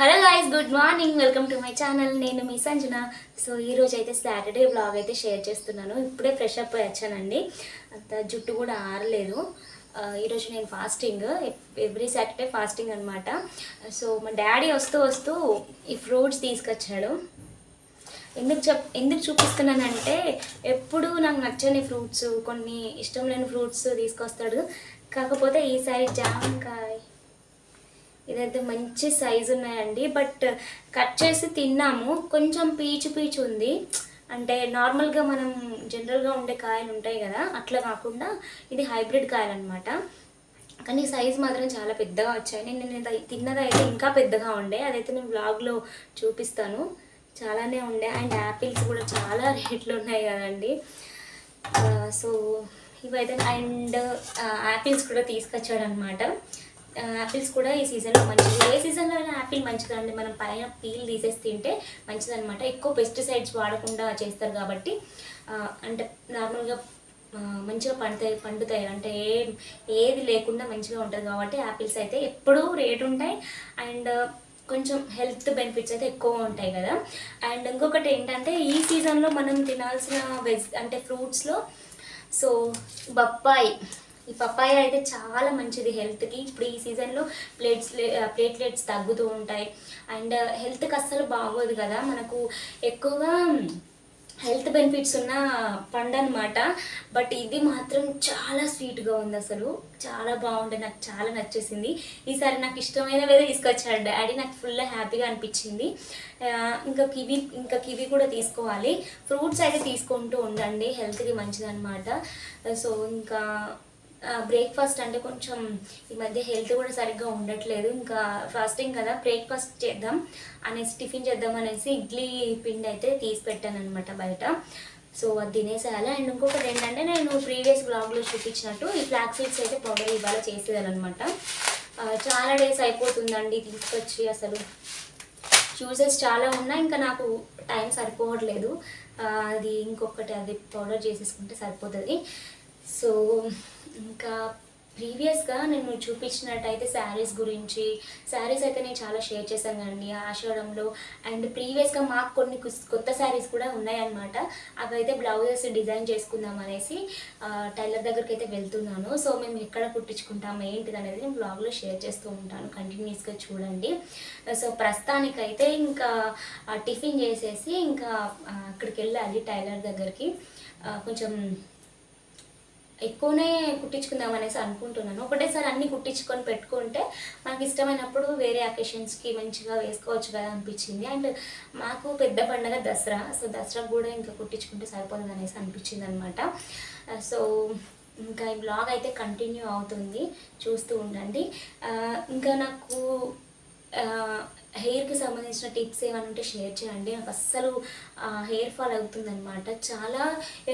Hello guys good morning welcome to my channel నేను మీ Sanjana. So ఈరోజు అయితే సాటర్డే బ్లాగ్ అయితే షేర్ చేస్తున్నాను. ఇప్పుడే ఫ్రెష్ అప్ వచ్చానండి. అంత జుట్టు కూడా ఆరలేదు. ఈరోజు నేను ఫాస్టింగ్ ఎవ్రీ సాటర్డే ఫాస్టింగ్ అనమాట సో మా డాడీ వస్తూ వస్తూ ఈ ఫ్రూట్స్ తీసుకొచ్చాడు. ఎందుకు చెప్ ఎందుకు చూపిస్తున్నానంటే ఎప్పుడు నాకు నచ్చని ఫ్రూట్స్ కొన్ని ఇష్టం లేని ఫ్రూట్స్ తీసుకొస్తాడు. కాకపోతే ఈసారి జామకాయ. ఇదైతే మంచి సైజు ఉన్నాయండి. బట్ కట్ చేసి తిన్నాము. కొంచెం పీచు పీచు ఉంది. అంటే నార్మల్గా మనం జనరల్గా ఉండే కాయలు ఉంటాయి కదా అట్లా కాకుండా ఇది హైబ్రిడ్ కాయలు అనమాట కానీ సైజ్ మాత్రం చాలా పెద్దగా వచ్చాయి. నేను నేను తిన్నది అయితే ఇంకా పెద్దగా ఉండే. అదైతే నేను బ్లాగ్లో చూపిస్తాను. చాలానే ఉండే. అండ్ యాపిల్స్ కూడా చాలా రేట్లు ఉన్నాయి కదండి. Uh, సో ఇవైతే అండ్ యాపిల్స్ uh, కూడా తీసుకొచ్చాడు అనమాట యాపిల్స్ కూడా ఈ సీజన్లో మంచిది ఏ సీజన్లో అయినా యాపిల్ మంచిదండి మనం పైన పీల్ తీసేసి తింటే మంచిదనమాట ఎక్కువ పెస్టిసైడ్స్ వాడకుండా చేస్తారు కాబట్టి అంటే నార్మల్గా మంచిగా పండుతాయి పండుతాయి. అంటే ఏ ఏది లేకుండా మంచిగా ఉంటుంది కాబట్టి యాపిల్స్ అయితే ఎప్పుడూ రేట్ ఉంటాయి. అండ్ కొంచెం హెల్త్ బెనిఫిట్స్ అయితే ఎక్కువ ఉంటాయి కదా. అండ్ ఇంకొకటి ఏంటంటే ఈ సీజన్లో మనం తినాల్సిన వెజ్ అంటే ఫ్రూట్స్లో సో బొప్పాయి. ఈ పప్పాయ అయితే చాలా మంచిది హెల్త్కి. ఇప్పుడు ఈ సీజన్లో ప్లేట్స్ ప్లేట్లెట్స్ తగ్గుతూ ఉంటాయి. అండ్ హెల్త్కి అస్సలు బాగోదు కదా. మనకు ఎక్కువగా హెల్త్ బెనిఫిట్స్ ఉన్న పండు అనమాట బట్ ఇది మాత్రం చాలా స్వీట్గా ఉంది అసలు. చాలా బాగుండే నాకు చాలా నచ్చేసింది. ఈసారి నాకు ఇష్టమైనవే తీసుకొచ్చాడు డాడీ. నాకు ఫుల్ హ్యాపీగా అనిపించింది. ఇంకా కివి ఇంకా కివి కూడా తీసుకోవాలి. ఫ్రూట్స్ అయితే తీసుకుంటూ ఉండండి. హెల్త్కి మంచిదన్నమాట. సో ఇంకా బ్రేక్ఫాస్ట్ అంటే కొంచెం ఈ మధ్య హెల్త్ కూడా సరిగ్గా ఉండట్లేదు. ఇంకా ఫాస్టింగ్ కదా బ్రేక్ఫాస్ట్ చేద్దాం అనేసి టిఫిన్ చేద్దాం అనేసి ఇడ్లీ పిండి అయితే తీసి పెట్టాను అనమాట బయట. సో అది తినేసేయాలి. అండ్ ఇంకొకటి ఏంటంటే నేను ప్రీవియస్ బ్లాగ్లో చూపించినట్టు ఈ ఫ్లాక్ సీడ్స్ అయితే పౌడర్ ఇవాళ చేసేదానమాట చాలా డేస్ అయిపోతుందండి తీసుకొచ్చి అసలు. చూసెస్ చాలా ఉన్నాయి ఇంకా నాకు టైం సరిపోవట్లేదు. అది ఇంకొకటి అది పౌడర్ చేసేసుకుంటే సరిపోతుంది. సో ఇంకా ప్రీవియస్గా నేను చూపించినట్టయితే శారీస్ గురించి శారీస్ అయితే నేను చాలా షేర్ చేశాను కదండి ఆషాఢంలో. అండ్ ప్రీవియస్గా మాకు కొన్ని కొత్త శారీస్ కూడా ఉన్నాయన్నమాట. అవి అయితే బ్లౌజెస్ డిజైన్ చేసుకుందాం అనేసి టైలర్ దగ్గరికి అయితే వెళ్తున్నాను. సో మేము ఎక్కడ కుట్టించుకుంటాం ఏంటిది అనేది నేను బ్లాగ్లో షేర్ చేస్తూ ఉంటాను. కంటిన్యూస్గా చూడండి. సో ప్రస్తుతానికైతే ఇంకా టిఫిన్ చేసేసి ఇంకా అక్కడికి వెళ్ళాలి టైలర్ దగ్గరికి. కొంచెం ఎక్కువనే కుట్టించుకుందాం అనేసి అనుకుంటున్నాను. ఒకటేసారి అన్ని కుట్టించుకొని పెట్టుకుంటే మనకి ఇష్టమైనప్పుడు వేరే అకేషన్స్కి మంచిగా వేసుకోవచ్చు కదా అనిపించింది. అండ్ మాకు పెద్ద పండగ దసరా. సో దసరా కూడా ఇంకా కుట్టించుకుంటే సరిపోతుంది అనేసి అనిపించింది అనమాట సో ఇంకా ఈ బ్లాగ్ అయితే కంటిన్యూ అవుతుంది. చూస్తూ ఉండండి. ఇంకా నాకు హెయిర్కి సంబంధించిన టిప్స్ ఏమైనా ఉంటే షేర్ చేయండి. నాకు అస్సలు హెయిర్ ఫాల్ అవుతుందనమాట చాలా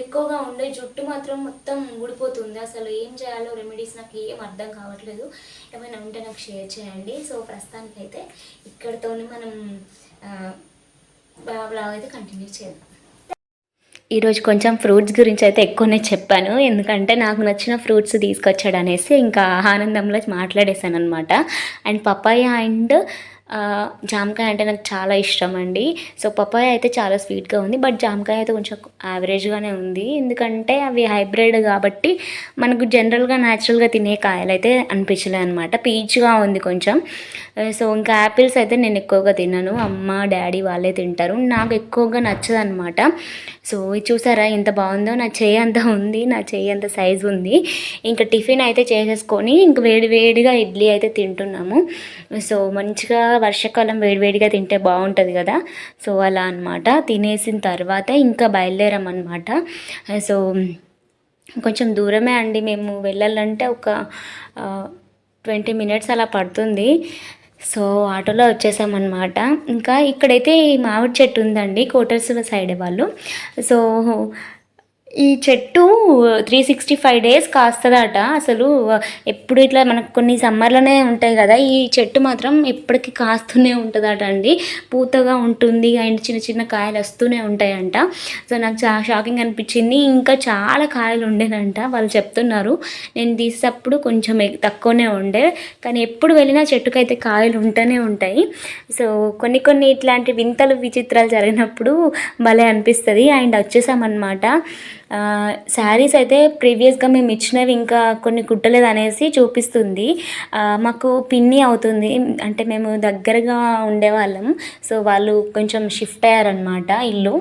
ఎక్కువగా ఉండే జుట్టు మాత్రం మొత్తం ఊడిపోతుంది. అసలు ఏం చేయాలో రెమెడీస్ నాకు ఏం అర్థం కావట్లేదు. ఏమైనా ఉంటే నాకు షేర్ చేయండి. సో ప్రస్తుతానికైతే ఇక్కడితోనే మనం బ్లాగ్ అయితే కంటిన్యూ చేద్దాం. ఈరోజు కొంచెం ఫ్రూట్స్ గురించి అయితే ఎక్కువనే చెప్పాను. ఎందుకంటే నాకు నచ్చిన ఫ్రూట్స్ తీసుకొచ్చాడు అనేసి ఇంకా ఆనందంలో మాట్లాడేశాను అనమాట అండ్ పపాయ అండ్ జామకాయ అంటే నాకు చాలా ఇష్టం అండి. సో పపాయ అయితే చాలా స్వీట్గా ఉంది. బట్ జామకాయ అయితే కొంచెం యావరేజ్గానే ఉంది. ఎందుకంటే అవి హైబ్రిడ్ కాబట్టి మనకు జనరల్గా న్యాచురల్గా తినే కాయలు అయితే అనిపించలేదు అనమాట పీచ్గా ఉంది కొంచెం. సో ఇంకా యాపిల్స్ అయితే నేను ఎక్కువగా తిన్నాను అమ్మ డాడీ వాళ్ళే తింటారు. నాకు ఎక్కువగా నచ్చదు అనమాట సో ఇది చూసారా? ఎంత బాగుందో. నా చేయి అంత ఉంది. నా చేయి అంత సైజు ఉంది. ఇంకా టిఫిన్ అయితే చేసేసుకొని ఇంక వేడి వేడిగా ఇడ్లీ అయితే తింటున్నాము. సో మంచిగా వర్షాకాలం వేడివేడిగా తింటే బాగుంటుంది కదా. సో అలా అన్నమాట. తినేసిన తర్వాత ఇంకా బయలుదేరామన్నమాట. సో కొంచెం దూరమే అండి. మేము వెళ్ళాలంటే ఒక ట్వంటీ మినిట్స్ అలా పడుతుంది. సో ఆటోలో వచ్చేసామన్నమాట. ఇంకా ఇక్కడైతే ఈ మామిడి చెట్టు ఉందండి కోటర్స్ సైడ్ వాళ్ళు. సో ఈ చెట్టు త్రీ సిక్స్టీ ఫైవ్ డేస్ కాస్తుందట. అసలు ఎప్పుడు ఇట్లా మనకు కొన్ని సమ్మర్లోనే ఉంటాయి కదా ఈ చెట్టు మాత్రం ఎప్పటికీ కాస్తూనే ఉంటుందట అండి. పూతగా ఉంటుంది అండ్ చిన్న చిన్న కాయలు వస్తూనే ఉంటాయంట. సో నాకు చాలా షాకింగ్ అనిపించింది. ఇంకా చాలా కాయలు ఉండేదంట వాళ్ళు చెప్తున్నారు. నేను తీసేటప్పుడు కొంచెం తక్కువనే ఉండే కానీ ఎప్పుడు వెళ్ళినా చెట్టుకైతే కాయలు ఉంటూనే ఉంటాయి. సో కొన్ని కొన్ని ఇట్లాంటి వింతలు విచిత్రాలు జరిగినప్పుడు భలే అనిపిస్తుంది. అండ్ వచ్చేసామన్నమాట. శారీస్ అయితే ప్రీవియస్గా మేము ఇచ్చినవి ఇంకా కొన్ని కుట్టలేదు అనేసి చూపిస్తుంది. మాకు పిన్ని అవుతుంది. అంటే మేము దగ్గరగా ఉండేవాళ్ళం. సో వాళ్ళు కొంచెం షిఫ్ట్ అయ్యారనమాట ఇల్లు.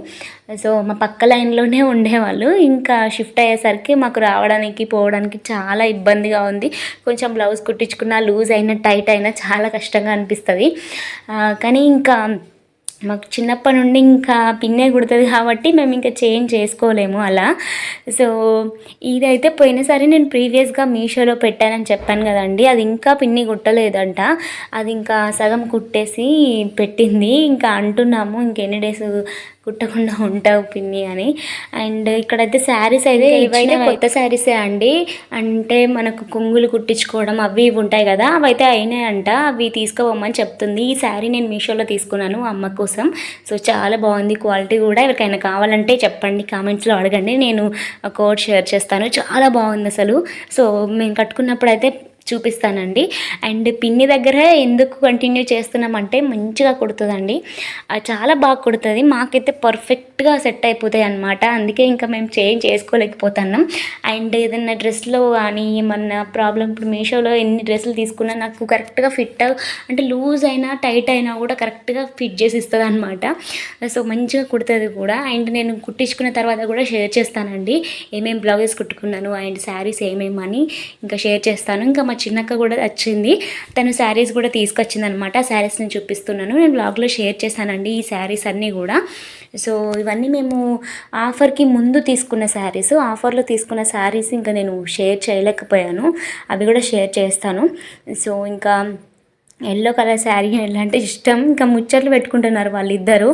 సో మా పక్క లైన్లోనే ఉండేవాళ్ళు. ఇంకా షిఫ్ట్ అయ్యేసరికి మాకు రావడానికి పోవడానికి చాలా ఇబ్బందిగా ఉంది. కొంచెం బ్లౌజ్ కుట్టించుకున్నా లూజ్ అయినా టైట్ అయినా చాలా కష్టంగా అనిపిస్తుంది. కానీ ఇంకా మాకు చిన్నప్పటి నుండి ఇంకా పిన్నే కుడుతుంది కాబట్టి మేము ఇంకా చేంజ్ చేసుకోలేము అలా. సో ఇదైతే పోయినసారి నేను ప్రీవియస్గా మీషోలో పెట్టానని చెప్పాను కదండి. అది ఇంకా పిన్ని కుట్టలేదంట. అది ఇంకా సగం కుట్టేసి పెట్టింది. ఇంకా అంటున్నాము ఇంకెన్ని డేస్ కుట్టకుండా ఉంటావు పిన్ని అని. అండ్ ఇక్కడైతే శారీస్ అయితే ఇవైతే కొత్త శారీసే అండి. అంటే మనకు కొంగులు కుట్టించుకోవడం అవి ఇవి ఉంటాయి కదా అవైతే అయినాయంట. అవి తీసుకుపోమని చెప్తుంది. ఈ శారీ నేను మీషోలో తీసుకున్నాను అమ్మ కోసం. సో చాలా బాగుంది క్వాలిటీ కూడా. ఎవరికైనా కావాలంటే చెప్పండి కామెంట్స్లో అడగండి. నేను కోడ్ షేర్ చేస్తాను. చాలా బాగుంది అసలు. సో మేము కట్టుకున్నప్పుడు అయితే చూపిస్తానండి. అండ్ పిన్ని దగ్గర ఎందుకు కంటిన్యూ చేస్తున్నామంటే మంచిగా కుడుతుందండి. చాలా బాగా కుడుతుంది. మాకైతే పర్ఫెక్ట్గా సెట్ అయిపోతాయి అనమాట అందుకే ఇంకా మేము చేంజ్ చేసుకోలేకపోతున్నాం. అండ్ ఏదైనా డ్రెస్లో కానీ ఏమన్నా ప్రాబ్లం ఇప్పుడు మీషోలో ఎన్ని డ్రెస్సులు తీసుకున్నా నాకు కరెక్ట్గా ఫిట్ అంటే లూజ్ అయినా టైట్ అయినా కూడా కరెక్ట్గా ఫిట్ చేసి ఇస్తుంది అనమాట సో మంచిగా కుడుతుంది కూడా. అండ్ నేను కుట్టించుకున్న తర్వాత కూడా షేర్ చేస్తానండి. ఏమేమి బ్లౌజెస్ కుట్టుకున్నాను అండ్ శారీస్ ఏమేమని ఇంకా షేర్ చేస్తాను. ఇంకా మా చిన్నక్క కూడా వచ్చింది. తను శారీస్ కూడా తీసుకొచ్చింది అనమాట శారీస్ నేను చూపిస్తున్నాను. నేను బ్లాగ్లో షేర్ చేశానండి ఈ శారీస్ అన్నీ కూడా. సో ఇవన్నీ మేము ఆఫర్కి ముందు తీసుకున్న శారీస్. ఆఫర్లో తీసుకున్న శారీస్ ఇంకా నేను షేర్ చేయలేకపోయాను. అవి కూడా షేర్ చేస్తాను. సో ఇంకా ఎల్లో కలర్ శారీ ఎలా అంటే ఇష్టం. ఇంకా ముచ్చట్లు పెట్టుకుంటున్నారు వాళ్ళిద్దరూ.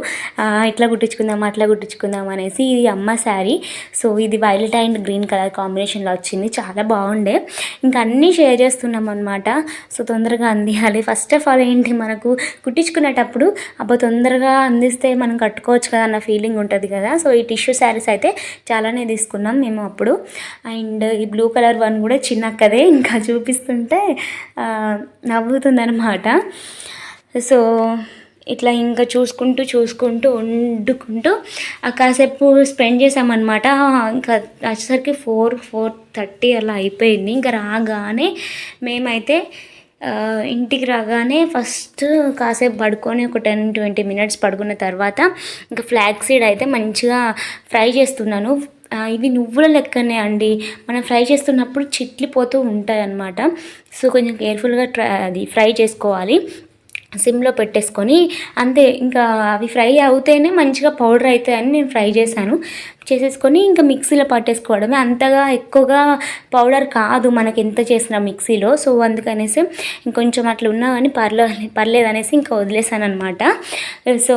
ఇట్లా కుట్టించుకుందాం అట్లా కుట్టించుకుందాం అనేసి ఇది అమ్మ శారీ. సో ఇది వైలెట్ అండ్ గ్రీన్ కలర్ కాంబినేషన్లో వచ్చింది. చాలా బాగుండే. ఇంకా అన్నీ షేర్ చేస్తున్నాం అనమాట సో తొందరగా అందియాలి. ఫస్ట్ ఆఫ్ ఆల్ ఏంటి మనకు కుట్టించుకునేటప్పుడు అబ్బా తొందరగా అందిస్తే మనం కట్టుకోవచ్చు కదా అన్న ఫీలింగ్ ఉంటుంది కదా. సో ఈ టిష్యూ శారీస్ అయితే చాలానే తీసుకున్నాం మేము అప్పుడు. అండ్ ఈ బ్లూ కలర్ వన్ కూడా చిన్నక్కదే. ఇంకా చూపిస్తుంటే నవ్వుతుందన్నమాట. సో ఇట్లా ఇంకా చూసుకుంటూ చూసుకుంటూ వండుకుంటూ ఆ కాసేపు స్పెండ్ చేసామన్నమాట. ఇంకా వచ్చేసరికి ఫోర్ ఫోర్ థర్టీ అలా అయిపోయింది. ఇంకా రాగానే మేమైతే ఇంటికి రాగానే ఫస్ట్ కాసేపు పడుకొని ఒక టెన్ ట్వంటీ మినిట్స్ పడుకున్న తర్వాత ఇంకా ఫ్లాక్ సీడ్ అయితే మంచిగా ఫ్రై చేస్తున్నాను. ఇవి నువ్వుల లెక్కనే అండి. మనం ఫ్రై చేస్తున్నప్పుడు చిట్లిపోతూ ఉంటాయి అన్నమాట సో కొంచెం కేర్ఫుల్గా ట్రై అది ఫ్రై చేసుకోవాలి. సిమ్లో పెట్టేసుకొని అంతే. ఇంకా అవి ఫ్రై అవుతేనే మంచిగా పౌడర్ అవుతాయని నేను ఫ్రై చేశాను. చేసేసుకొని ఇంకా మిక్సీలో పట్టేసుకోవడమే. అంతగా ఎక్కువగా పౌడర్ కాదు మనకి ఎంత చేసిన మిక్సీలో. సో అందుకనేసి ఇంకొంచెం అట్లా ఉన్నా కానీ పర్లే పర్లేదు అనేసి ఇంకా వదిలేసాను అనమాట సో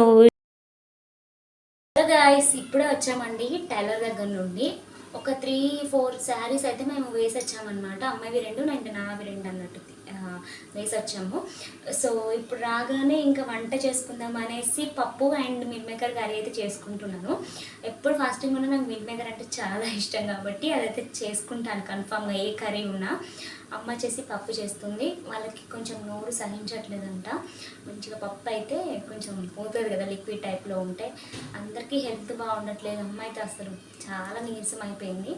గాయస్ ఇప్పుడే వచ్చామండి టైలర్ దగ్గర నుండి. ఒక త్రీ ఫోర్ శారీస్ అయితే మేము వేసి వచ్చామన్నమాట అమ్మాయివి రెండు నైన్ నావి రెండు అన్నట్టు. వేసొచ్చాము సో ఇప్పుడు రాగానే ఇంకా వంట చేసుకుందాం అనేసి పప్పు అండ్ మిల్ మేకర్ కర్రీ అయితే చేసుకుంటున్నాను. ఎప్పుడు ఫాస్టింగ్ ఉన్నా నాకు మిల్ మేకర్ అంటే చాలా ఇష్టం కాబట్టి అదైతే చేసుకుంటాను కన్ఫామ్గా ఏ కర్రీ ఉన్నా. అమ్మ చేసి పప్పు చేస్తుంది. వాళ్ళకి కొంచెం నోరు సహించట్లేదంట. మంచిగా పప్పు అయితే కొంచెం పోతుంది కదా లిక్విడ్ టైప్లో ఉంటే. అందరికీ హెల్త్ బాగుండట్లేదు. అమ్మ అయితే అసలు చాలా నీరసం అయిపోయింది.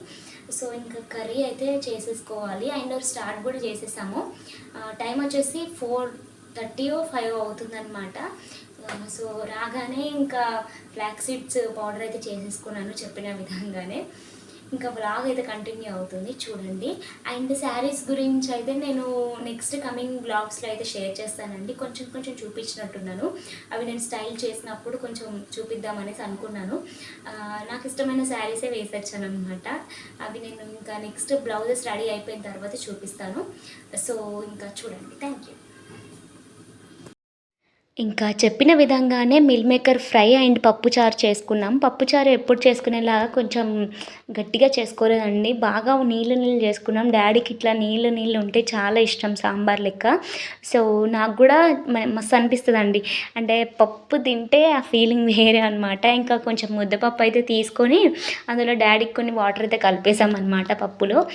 సో ఇంకా కర్రీ అయితే చేసేసుకోవాలి. అండ్ స్టార్ట్ కూడా చేసేసాము. టైం వచ్చేసి ఫోర్ థర్టీ ఫైవ్ అవుతుందన్నమాట. సో రాగానే ఇంకా ఫ్లాక్ సీడ్స్ పౌడర్ అయితే చేసేసుకున్నాను చెప్పిన విధంగానే. ఇంకా బ్లాగ్ అయితే కంటిన్యూ అవుతుంది చూడండి. అండ్ శారీస్ గురించి అయితే నేను నెక్స్ట్ కమింగ్ బ్లాగ్స్లో అయితే షేర్ చేస్తానండి. కొంచెం కొంచెం చూపించినట్టున్నాను. అవి నేను స్టైల్ చేసినప్పుడు కొంచెం చూపిద్దామనేసి అనుకున్నాను. నాకు ఇష్టమైన శారీసే వేసొచ్చాను అనమాట అవి నేను ఇంకా నెక్స్ట్ బ్లౌజెస్ రెడీ అయిపోయిన తర్వాత చూపిస్తాను. సో ఇంకా చూడండి. థ్యాంక్ యూ ఇంకా చెప్పిన విధంగానే మిల్ మేకర్ ఫ్రై అండ్ పప్పుచారు చేసుకున్నాం. పప్పుచారు ఎప్పుడు చేసుకునేలాగా కొంచెం గట్టిగా చేసుకోలేదండి. బాగా నీళ్ళు నీళ్ళు చేసుకున్నాం. డాడీకి ఇట్లా నీళ్ళు నీళ్ళు ఉంటే చాలా ఇష్టం సాంబార్ లెక్క. సో నాకు కూడా మ- మస్తు అనిపిస్తుందండి. అంటే పప్పు తింటే ఆ ఫీలింగ్ వేరే అనమాట ఇంకా కొంచెం ముద్దపప్పు అయితే తీసుకొని అందులో డాడీకి కొన్ని వాటర్ అయితే కలిపేసాం అనమాట పప్పులో.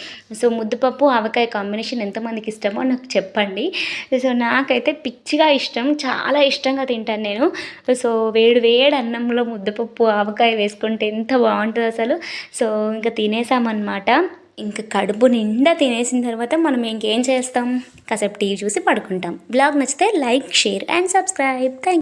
సో ముద్దపప్పు ఆవకాయ కాంబినేషన్ ఎంతమందికి ఇష్టమో నాకు చెప్పండి. సో నాకైతే పిచ్చిగా ఇష్టం. చాలా ఇష్టంగా తింటాను నేను. సో వేడి వేడి అన్నంలో ముద్దపప్పు ఆవకాయ వేసుకుంటే ఎంత బాగుంటుంది అసలు. సో ఇంకా తినేసామన్నమాట. ఇంకా కడుపు నిండా తినేసిన తర్వాత మనం ఇంకేం చేస్తాం? కాసేపు టీవీ చూసి పడుకుంటాం. బ్లాగ్ నచ్చితే like share and subscribe. Thank